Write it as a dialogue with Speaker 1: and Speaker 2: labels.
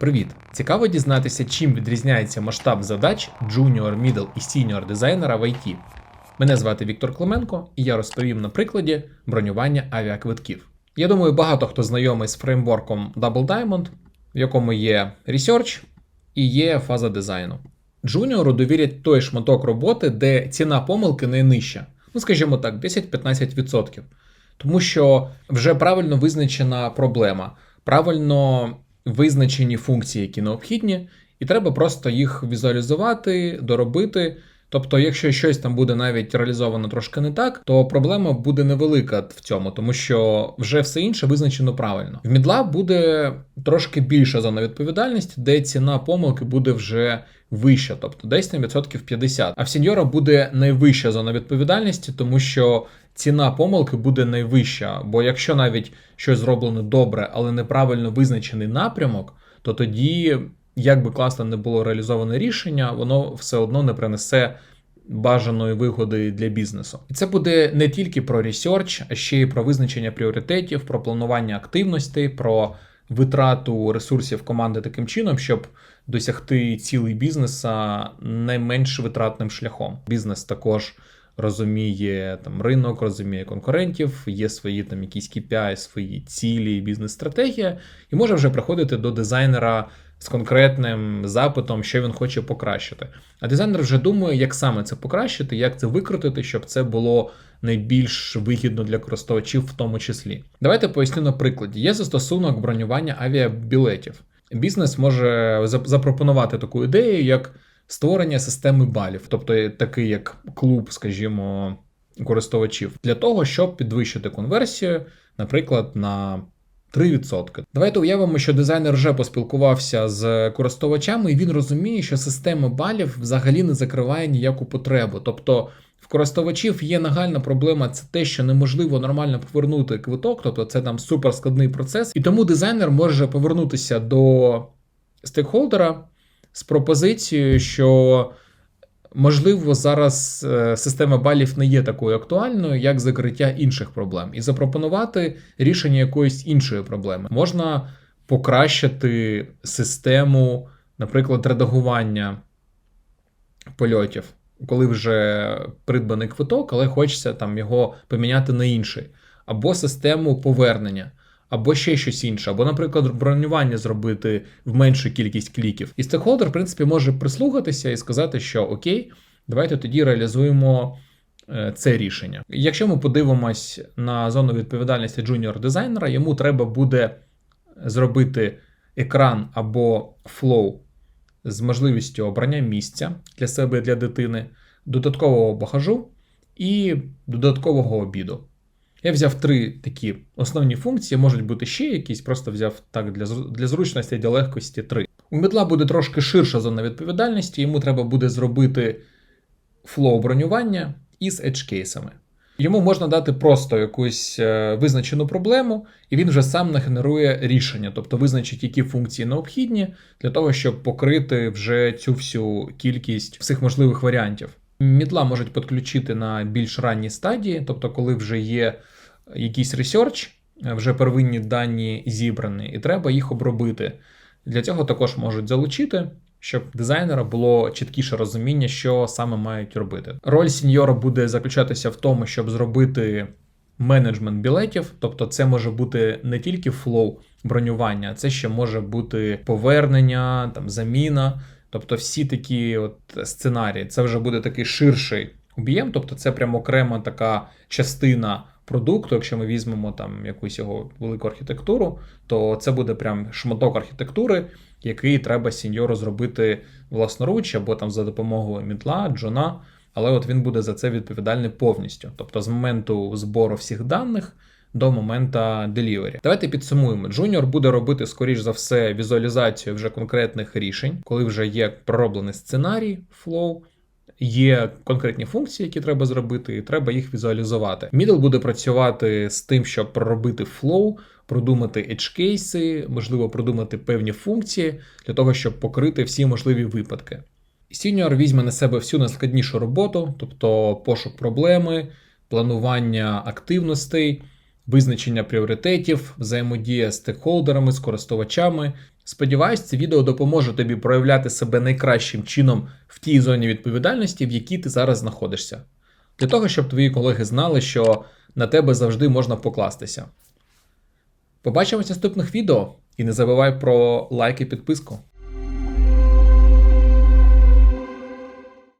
Speaker 1: Привіт! Цікаво дізнатися, чим відрізняється масштаб задач джуніор, мідл і сіньор дизайнера в IT. Мене звати Віктор Клименко, і я розповім на прикладі бронювання авіаквитків. Я думаю, багато хто знайомий з фреймворком Double Diamond, в якому є Research і є фаза дизайну. Джуніору довірять той шматок роботи, де ціна помилки найнижча. Ну, скажімо так, 10-15%. Тому що вже правильно визначена проблема, правильно визначені функції, які необхідні, і треба просто їх візуалізувати, доробити. Тобто, якщо щось там буде навіть реалізовано трошки не так, то проблема буде невелика в цьому, тому що вже все інше визначено правильно. В мідла буде трошки більша зона відповідальності, де ціна помилки буде вже вища, тобто десь на відсотків 50. А в сеньора буде найвища зона відповідальності, тому що ціна помилки буде найвища. Бо якщо навіть щось зроблено добре, але неправильно визначений напрямок, то тоді, як би класно не було реалізоване рішення, воно все одно не принесе. Бажаної вигоди для бізнесу, і це буде не тільки про ресерч, а ще й про визначення пріоритетів, про планування активностей, про витрату ресурсів команди таким чином, щоб досягти цілий бізнеса найменш витратним шляхом. Бізнес також розуміє там ринок, розуміє конкурентів, є свої там якісь KPI, свої цілі, бізнес-стратегія, і може вже приходити до дизайнера з конкретним запитом, що він хоче покращити. А дизайнер вже думає, як саме це покращити, як це викрутити, щоб це було найбільш вигідно для користувачів, в тому числі. Давайте поясню на прикладі. Є застосунок бронювання авіабілетів. Бізнес може запропонувати таку ідею, як створення системи балів, тобто такий як клуб, скажімо, користувачів, для того, щоб підвищити конверсію, наприклад, на 3%. Давайте уявимо, що дизайнер вже поспілкувався з користувачами, і він розуміє, що система балів взагалі не закриває ніяку потребу. Тобто в користувачів є нагальна проблема, це те, що неможливо нормально повернути квиток, тобто це там суперскладний процес, і тому дизайнер може повернутися до стейкхолдера з пропозицією, що. Можливо, зараз е, система балів не є такою актуальною, як закриття інших проблем, і запропонувати рішення якоїсь іншої проблеми. Можна покращити систему, наприклад, редагування польотів, коли вже придбаний квиток, але хочеться там його поміняти на інший, або систему повернення або ще щось інше, або, наприклад, бронювання зробити в меншу кількість кліків. І стейкхолдер, в принципі, може прислухатися і сказати, що окей, давайте тоді реалізуємо. Е, це рішення. Якщо ми подивимось на зону відповідальності джуніор дизайнера, йому треба буде зробити екран або флоу з можливістю обрання місця для себе для дитини, додаткового багажу і додаткового обіду. Я взяв три такі основні функції, можуть бути ще якісь, просто взяв так для для зручності для легкості три. У медла буде трошки ширша зона відповідальності, йому треба буде зробити флоу бронювання із едж-кейсами. Йому можна дати просто якусь е, визначену проблему, і він вже сам нагенерує рішення, тобто визначить, які функції необхідні для того, щоб покрити вже цю всю кількість всіх можливих варіантів. Мідла можуть підключити на більш ранній стадії, тобто, коли вже є якийсь ресерч, вже первинні дані зібрані, і треба їх обробити. Для цього також можуть залучити, щоб дизайнера було чіткіше розуміння, що саме мають робити. Роль сіньора буде заключатися в тому, щоб зробити менеджмент білетів, тобто це може бути не тільки флоу бронювання, це ще може бути повернення, там заміна. Тобто всі такі от сценарії, це вже буде такий ширший об'єм, тобто це прямо окрема така частина продукту. Якщо ми візьмемо там якусь його велику архітектуру, то це буде прям шматок архітектури, який треба сіньору зробити власноруч або там за допомогою мітла, джона. Але от він буде за це відповідальний повністю. Тобто, з моменту збору всіх даних до моменту делівері. Давайте підсумуємо. Джуніор буде робити, скоріш за все, візуалізацію вже конкретних рішень, коли вже є пророблений сценарій, флоу. Є конкретні функції, які треба зробити, і треба їх візуалізувати. Мідл буде працювати з тим, щоб проробити флоу, продумати едж-кейси, можливо, продумати певні функції для того, щоб покрити всі можливі випадки. Сіньор візьме на себе всю найскладнішу роботу, тобто пошук проблеми, планування активностей визначення пріоритетів, взаємодія з стейкхолдерами, з користувачами, Сподіваюсь, це відео допоможе тобі проявляти себе найкращим чином в тій зоні відповідальності, в якій ти зараз знаходишся. Для того, щоб твої колеги знали, що на тебе завжди можна покластися. Побачимось в наступних відео і не забувай про лайк і підписку.